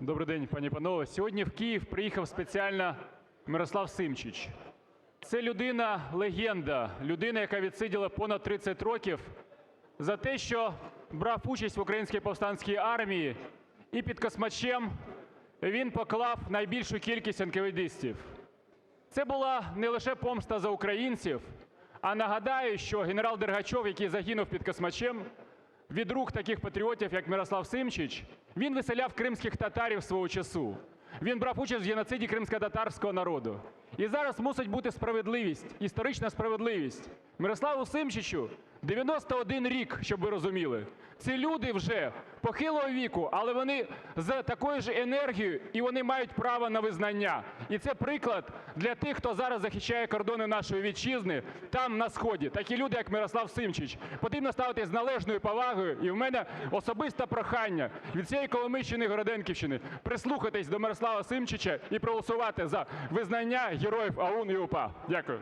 Добрий день, пані панове. Сьогодні в Київ приїхав спеціально Мирослав Симчич. Це людина – легенда, людина, яка відсиділа понад 30 років за те, що брав участь в Українській повстанській армії, і під Космачем він поклав найбільшу кількість енкаведистів. Це була не лише помста за українців, а нагадаю, що генерал Дергачов, який загинув під Космачем, від рук таких патріотів, як Мирослав Симчич, він виселяв кримських татарів свого часу. Він брав участь в геноциді кримськотатарського народу. І зараз мусить бути справедливість, історична справедливість. Мирославу Симчичу 91 рік, щоб ви розуміли. Ці люди вже похилого віку, але вони з такою ж енергією, і вони мають право на визнання. І це приклад для тих, хто зараз захищає кордони нашої Вітчизни там, на сході. Такі люди, як Мирослав Симчич. Потрібно ставитись з належною повагою. І в мене особисте прохання від всієї Коломийщини Городенківщини прислухатись до Мирослава Симчича і проголосувати за визнання героїв ОУН і УПА. Дякую.